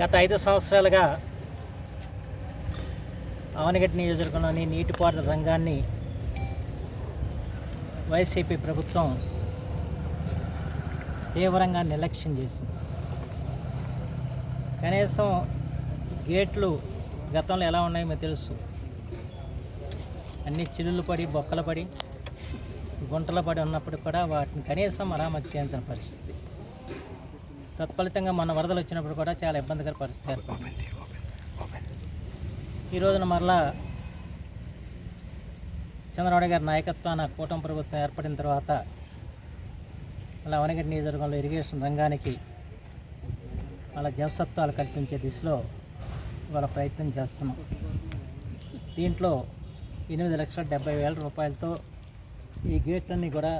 గత ఐదు సంవత్సరాలుగా అవనగట్టి నియోజకవర్గంలోని నీటిపారుదల రంగాన్ని వైసీపీ ప్రభుత్వం తీవ్రంగా నిర్లక్ష్యం చేసింది. కనీసం గేట్లు గతంలో ఎలా ఉన్నాయో మీకు తెలుసు. అన్ని చిల్లులు పడి బొక్కలు పడి గుంటలు పడి ఉన్నప్పుడు కూడా వాటిని కనీసం మరామతి చేయాల్సిన పరిస్థితి. తత్ఫలితంగా మన వరదలు వచ్చినప్పుడు కూడా చాలా ఇబ్బందికర పరిస్థితి ఏర్పడింది. ఈ రోజున మరలా చంద్రబాబు గారి నాయకత్వాన కూటమి ప్రభుత్వం ఏర్పడిన తర్వాత అలా వనగడి నియోజకవర్గంలో ఇరిగేషన్ రంగానికి అలా జలసత్వాలు కల్పించే దిశలో ఇవాళ ప్రయత్నం చేస్తున్నాం. దీంట్లో ఎనిమిది లక్షల డెబ్బై వేల రూపాయలతో ఈ గేట్లన్నీ కూడా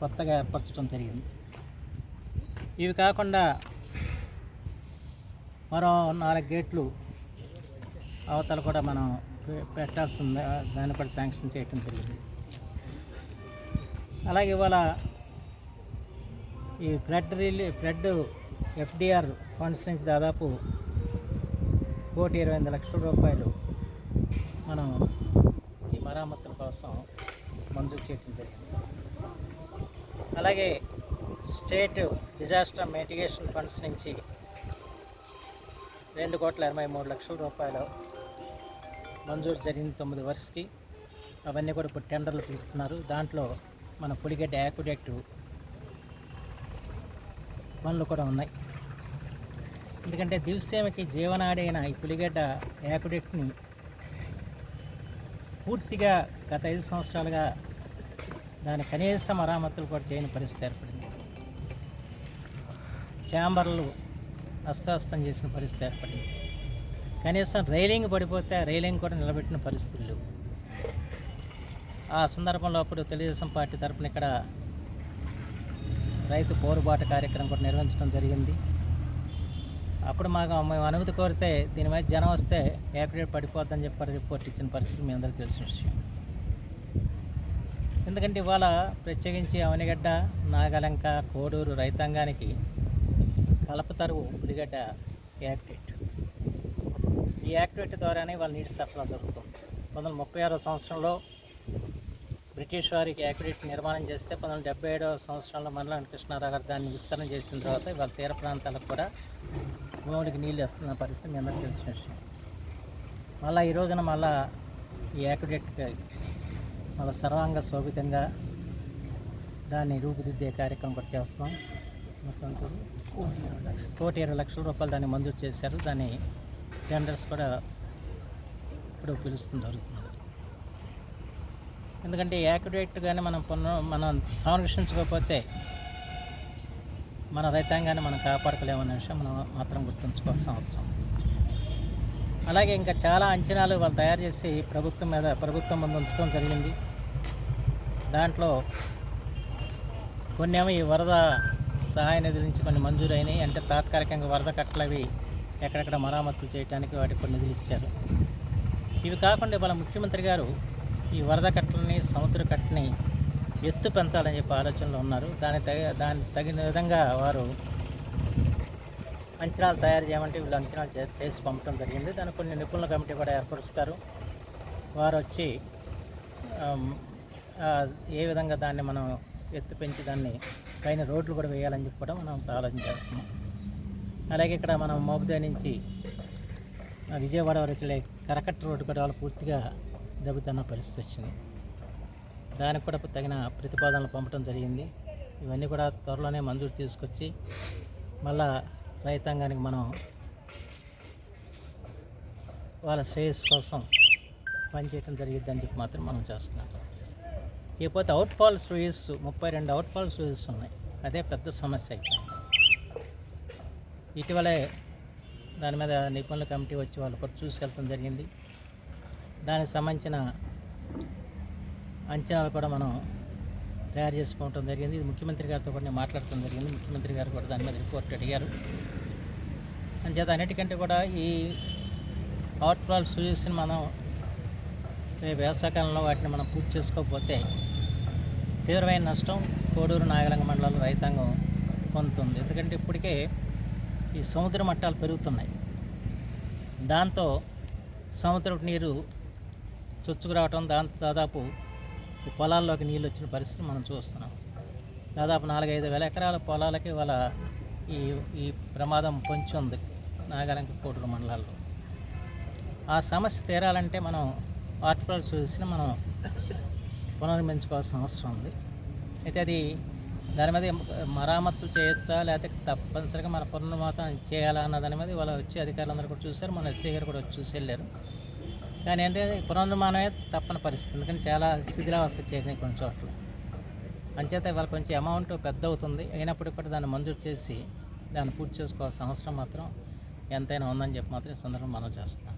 కొత్తగా ఏర్పరచడం జరిగింది. ఇవి కాకుండా మరో నాలుగు గేట్లు అవతల కూడా మనం పె- పెట్టాల్సి ఉంది దాన్ని కూడా శాంక్షన్ చేయటం జరిగింది. అలాగే ఇవాళ ఈ ఫ్లడ్ రిలీ ఫ్లడ్ ఎఫ్డిఆర్ ఫండ్స్ నుంచి దాదాపు కోటి ఇరవై ఐదు లక్షల రూపాయలు మనం ఈ మరామతుల కోసం మంజూరు చేయటం జరిగింది. అలాగే స్టేట్ డిజాస్టర్ మిటిగేషన్ ఫండ్స్ నుంచి రెండు కోట్ల ఎనభై మూడు లక్షల రూపాయలు మంజూరు జరిగింది తొమ్మిది వరుసకి. అవన్నీ కూడా ఇప్పుడు టెండర్లు పిలుస్తున్నారు. దాంట్లో మన పులిగడ్డ యాక్యుడెక్ట్ పనులు కూడా ఉన్నాయి. ఎందుకంటే దివసేమకి జీవనాడి అయిన ఈ పులిగడ్డ యాక్యుడెక్ట్ని పూర్తిగా గత ఐదు సంవత్సరాలుగా దాని కనీస మరామతులు కూడా చేయని పరిస్థితి ఏర్పడింది. ఛాంబర్లు అస్తవ్యస్తం చేసిన పరిస్థితి ఏర్పడింది. కనీసం రైలింగ్ పడిపోతే ఆ రైలింగ్ కూడా నిలబెట్టిన పరిస్థితులు లేవు. ఆ సందర్భంలో అప్పుడు తెలుగుదేశం పార్టీ తరఫున ఇక్కడ రైతు పోరుబాటు కార్యక్రమం కూడా నిర్వహించడం జరిగింది. అప్పుడు మాకు మేము అనుమతి కోరితే దీని మీద జనం వస్తే యాక్యుడేట్ పడిపోద్దని చెప్పి రిపోర్ట్ ఇచ్చిన పరిస్థితి మీ అందరికీ తెలిసిన విషయం. ఎందుకంటే ఇవాళ ప్రత్యేకించి అవనిగడ్డ నాగలంక కోడూరు రైతాంగానికి కలపతరువు ఉల్లిగడ్డ యాక్టివేట్. ఈ యాక్టివేట్ ద్వారానే వాళ్ళ నీటి సరఫరా జరుగుతుంది. పంతొమ్మిది వందల ముప్పై ఆరో సంవత్సరంలో బ్రిటిష్ వారికి యాక్టివేట్ నిర్మాణం చేస్తే పంతొమ్మిది వందల డెబ్బై ఏడవ సంవత్సరంలో మరలా కృష్ణారావు గారు దాన్ని విస్తరణ చేసిన తర్వాత ఇవాళ తీర ప్రాంతాలకు కూడా భూముడికి నీళ్ళు వస్తున్న పరిస్థితి మీ అందరికీ తెలిసిన విషయం. మళ్ళీ ఈ రోజున మళ్ళా ఈ యాక్టివేట్ మళ్ళీ సర్వాంగ శోభితంగా దాన్ని రూపుదిద్దే కార్యక్రమం కూడా చేస్తాం మొత్తం కోటి ఇరవై లక్షల రూపాయలు దాన్ని మంజూరు చేశారు. దాని టెండర్స్ కూడా ఇప్పుడు పిలుస్తుంది జరుగుతుంది. ఎందుకంటే యాక్యురేట్గానే మనం పునః మనం సంరక్షించకపోతే మన రైతాంగాన్ని మనం కాపాడుకోలేమన్న విషయం మనం మాత్రం గుర్తుంచుకోవాల్సిన అవసరం. అలాగే ఇంకా చాలా అంచనాలు వాళ్ళు తయారు చేసి ప్రభుత్వం మీద ప్రభుత్వం ముందు ఉంచడం జరిగింది. దాంట్లో కొన్ని ఏమో ఈ వరద సహాయ నిధుల నుంచి కొన్ని మంజూరైనాయి. అంటే తాత్కాలికంగా వరద కట్టలవి ఎక్కడెక్కడ మరామతులు చేయడానికి వాటికి కొన్ని నిధులు ఇచ్చారు. ఇవి కాకుండా వాళ్ళ ముఖ్యమంత్రి గారు ఈ వరద కట్టలని సముద్ర కట్టని ఎత్తు పెంచాలని చెప్పి ఆలోచనలో ఉన్నారు. దాని తగ దాని తగిన విధంగా వారు అంచనాలు తయారు చేయమంటే వీళ్ళు అంచనాలు చేసి పంపడం జరిగింది. దానికి కొన్ని నిపుణుల కమిటీ కూడా ఏర్పరుస్తారు. వారు వచ్చి ఏ విధంగా దాన్ని మనం ఎత్తు పెంచి దాన్ని పైన రోడ్లు కూడా వేయాలని చెప్పి కూడా మనం ఆలోచన చేస్తున్నాం. అలాగే ఇక్కడ మనం మోపుదే నుంచి విజయవాడ వరకు వెళ్ళే కరకట్ట రోడ్డు కూడా వాళ్ళు పూర్తిగా దెబ్బతిన్న పరిస్థితి వచ్చింది. దానికి కూడా తగిన ప్రతిపాదనలు పంపడం జరిగింది. ఇవన్నీ కూడా త్వరలోనే మంజూరు తీసుకొచ్చి మళ్ళా రైతాంగానికి మనం వాళ్ళ శ్రేయస్సు కోసం పనిచేయటం జరిగిద్దని చెప్పి మాత్రం మనం చేస్తున్నాం. ఇకపోతే అవుట్ ఫాల్ స్టోరీస్ ముప్పై రెండు అవుట్ ఫాల్ స్టోరీస్ ఉన్నాయి అదే పెద్ద సమస్య అయిపోయింది. ఇటీవలే దాని మీద నిపుణుల కమిటీ వచ్చి వాళ్ళు కూడా చూసి వెళ్ళడం జరిగింది. దానికి సంబంధించిన అంచనాలు కూడా మనం తయారు చేసుకోవటం జరిగింది. ఇది ముఖ్యమంత్రి గారితో కూడా నేను మాట్లాడటం జరిగింది. ముఖ్యమంత్రి గారు కూడా దాని మీద రిపోర్ట్ అడిగారు. అంచేత అన్నిటికంటే కూడా ఈ అవుట్ ఫాల్ సూజెస్ని మనం రేపు వేసవకాలంలో వాటిని మనం పూర్తి చేసుకోకపోతే తీవ్రమైన నష్టం కోడూరు నాగలంగ మండలంలో రైతాంగం పొందుతుంది. ఎందుకంటే ఇప్పటికే ఈ సముద్ర మట్టాలు పెరుగుతున్నాయి. దాంతో సముద్రపు నీరు చొచ్చుకురావటం దాంతో దాదాపు ఈ పొలాల్లోకి నీళ్ళు వచ్చిన పరిస్థితి మనం చూస్తున్నాం. దాదాపు నాలుగైదు వేల ఎకరాల పొలాలకి వాళ్ళ ఈ ఈ ప్రమాదం పొంచి ఉంది నాగలంక కోటూరు మండలాల్లో. ఆ సమస్య తీరాలంటే మనం వాటర్ చూసి మనం పునర్మించుకోవాల్సిన అవసరం ఉంది. అయితే అది దాని మీద మరామత్తు చేయొచ్చా? లేకపోతే తప్పనిసరిగా మన పునర్మాతం చేయాలా అన్న దాని మీద వాళ్ళ వచ్చి అధికారులందరూ కూడా చూశారు. మన ఎస్సీ గారు కూడా వచ్చి చూసి వెళ్ళారు. కానీ ఏంటంటే పునర్నిర్మాణమే తప్పని పరిస్థితి. ఎందుకంటే చాలా శిథిలావస్థ చేసినాయి కొన్ని చోట్ల. అంచేత వాళ్ళ కొంచెం అమౌంట్ పెద్ద అవుతుంది. అయినప్పటికీ కూడా దాన్ని మంజూరు చేసి దాన్ని పూర్తి చేసుకోవాల్సిన అవసరం మాత్రం ఎంతైనా ఉందని చెప్పి మాత్రం ఈ సందర్భం మనం చేస్తున్నాం.